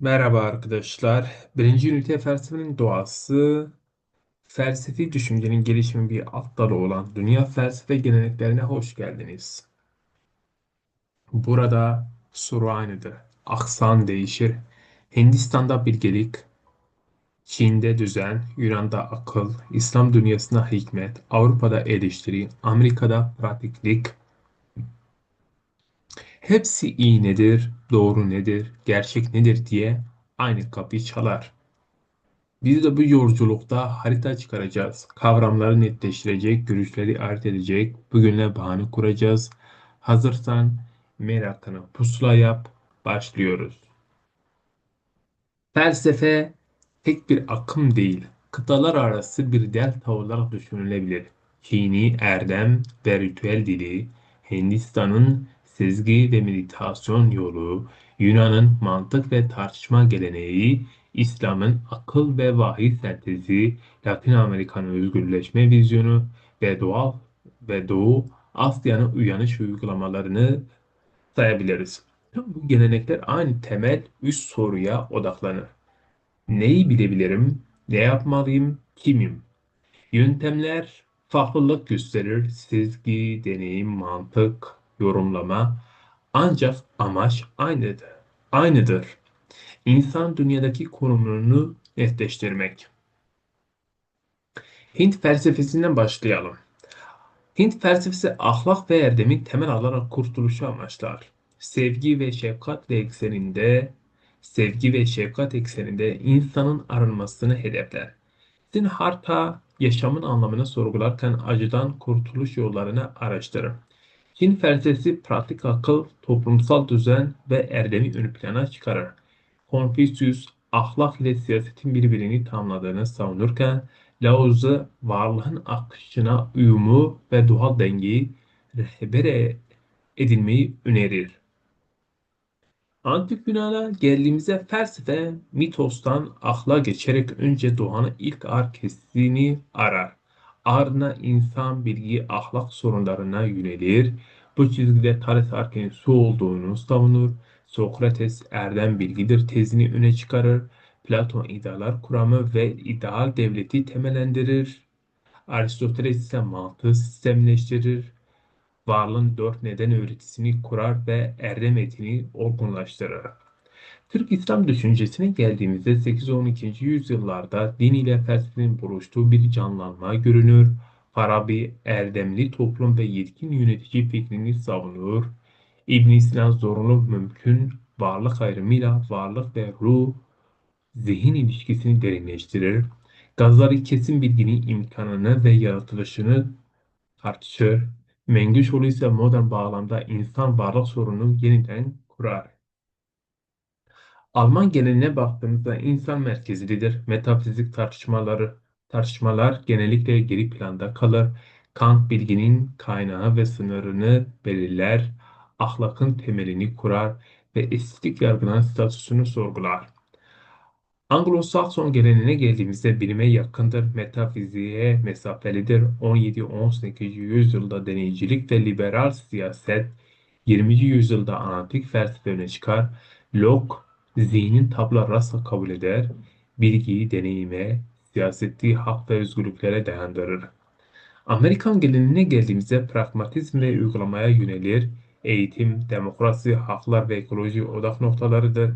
Merhaba arkadaşlar. Birinci ünite felsefenin doğası, felsefi düşüncenin gelişimi bir alt dalı olan dünya felsefe geleneklerine hoş geldiniz. Burada soru aynıdır. Aksan değişir. Hindistan'da bilgelik, Çin'de düzen, Yunan'da akıl, İslam dünyasında hikmet, Avrupa'da eleştiri, Amerika'da pratiklik. Hepsi iyi nedir, doğru nedir, gerçek nedir diye aynı kapıyı çalar. Biz de bu yolculukta harita çıkaracağız. Kavramları netleştirecek, görüşleri ayırt edecek, bugünle bahane kuracağız. Hazırsan merakını pusula yap, başlıyoruz. Felsefe tek bir akım değil, kıtalar arası bir delta olarak düşünülebilir. Çin'i erdem ve ritüel dili, Hindistan'ın sezgi ve meditasyon yolu, Yunan'ın mantık ve tartışma geleneği, İslam'ın akıl ve vahiy sentezi, Latin Amerika'nın özgürleşme vizyonu ve doğal ve Doğu Asya'nın uyanış uygulamalarını sayabiliriz. Tüm bu gelenekler aynı temel üç soruya odaklanır. Neyi bilebilirim? Ne yapmalıyım? Kimim? Yöntemler farklılık gösterir. Sezgi, deneyim, mantık, yorumlama. Ancak amaç aynıdır. Aynıdır. İnsan dünyadaki konumunu netleştirmek. Hint felsefesinden başlayalım. Hint felsefesi ahlak ve erdemin temel alarak kurtuluşu amaçlar. Sevgi ve şefkat ekseninde, sevgi ve şefkat ekseninde insanın arınmasını hedefler. Siddhartha yaşamın anlamını sorgularken acıdan kurtuluş yollarını araştırır. Çin felsefesi pratik akıl, toplumsal düzen ve erdemi ön plana çıkarır. Confucius ahlak ile siyasetin birbirini tamamladığını savunurken Lao Tzu varlığın akışına uyumu ve doğal dengeyi rehber edilmeyi önerir. Antik Yunan'a geldiğimizde felsefe mitostan akla geçerek önce doğanın ilk arkesini arar. Ardına insan bilgi ahlak sorunlarına yönelir. Bu çizgide Thales Arke'nin su olduğunu savunur. Sokrates erdem bilgidir tezini öne çıkarır. Platon idealar kuramı ve ideal devleti temellendirir. Aristoteles ise mantığı sistemleştirir. Varlığın dört neden öğretisini kurar ve erdem etini olgunlaştırır. Türk İslam düşüncesine geldiğimizde 8-12. yüzyıllarda din ile felsefenin buluştuğu bir canlanma görünür. Farabi erdemli toplum ve yetkin yönetici fikrini savunur. İbn Sina zorunlu mümkün varlık ayrımıyla varlık ve ruh zihin ilişkisini derinleştirir. Gazali kesin bilginin imkanını ve yaratılışını tartışır. Mengüçoğlu ise modern bağlamda insan varlık sorununu yeniden kurar. Alman geleneğine baktığımızda insan merkezlidir. Metafizik tartışmaları tartışmalar genellikle geri planda kalır. Kant bilginin kaynağı ve sınırını belirler. Ahlakın temelini kurar ve estetik yargıların statüsünü sorgular. Anglo-Sakson geleneğine geldiğimizde bilime yakındır, metafiziğe mesafelidir. 17-18. yüzyılda deneycilik ve liberal siyaset, 20. yüzyılda antik felsefe öne çıkar. Locke, zihnin tabla rasa kabul eder, bilgiyi deneyime, siyaseti hak ve özgürlüklere dayandırır. Amerikan geleneğine geldiğimizde pragmatizm ve uygulamaya yönelir. Eğitim, demokrasi, haklar ve ekoloji odak noktalarıdır.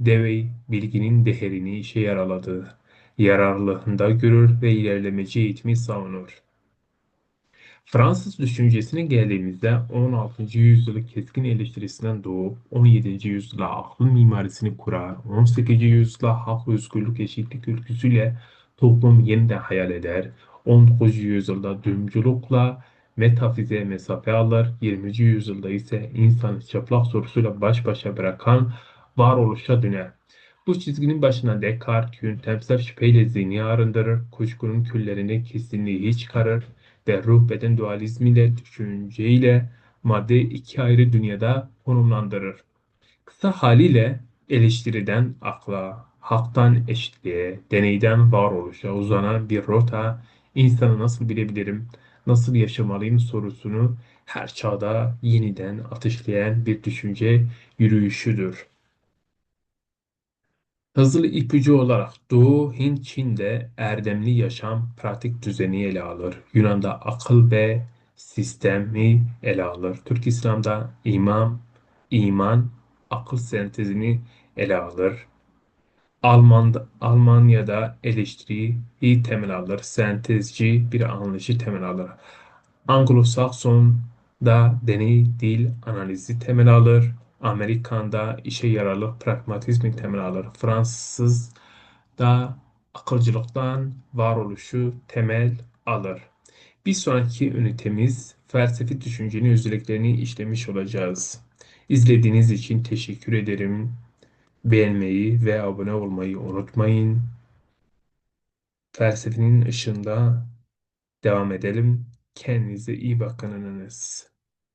Dewey bilginin değerini işe yaraladığı, yararlılığında görür ve ilerlemeci eğitimi savunur. Fransız düşüncesine geldiğimizde 16. yüzyılı keskin eleştirisinden doğup 17. yüzyıla akıl mimarisini kurar, 18. yüzyıla hak, özgürlük, eşitlik ülküsüyle toplum yeniden hayal eder, 19. yüzyılda düğümcülükle metafize mesafe alır, 20. yüzyılda ise insanı çıplak sorusuyla baş başa bırakan varoluşa döner. Bu çizginin başına Descartes yöntemsel şüpheyle zihni arındırır, kuşkunun küllerini kesinliği çıkarır ve ruh beden dualizmiyle düşünceyle madde iki ayrı dünyada konumlandırır. Kısa haliyle eleştiriden akla, haktan eşitliğe, deneyden varoluşa uzanan bir rota insanı nasıl bilebilirim, nasıl yaşamalıyım sorusunu her çağda yeniden ateşleyen bir düşünce yürüyüşüdür. Hızlı ipucu olarak Doğu Hint Çin'de erdemli yaşam pratik düzeni ele alır. Yunan'da akıl ve sistemi ele alır. Türk İslam'da imam, iman, akıl sentezini ele alır. Alman, Almanya'da eleştiriyi temel alır. Sentezci bir anlayışı temel alır. Anglo-Sakson'da deney dil analizi temel alır. Amerikan'da işe yararlı pragmatizmi temel alır. Fransız'da akılcılıktan varoluşu temel alır. Bir sonraki ünitemiz felsefi düşüncenin özelliklerini işlemiş olacağız. İzlediğiniz için teşekkür ederim. Beğenmeyi ve abone olmayı unutmayın. Felsefenin ışığında devam edelim. Kendinize iyi bakınız.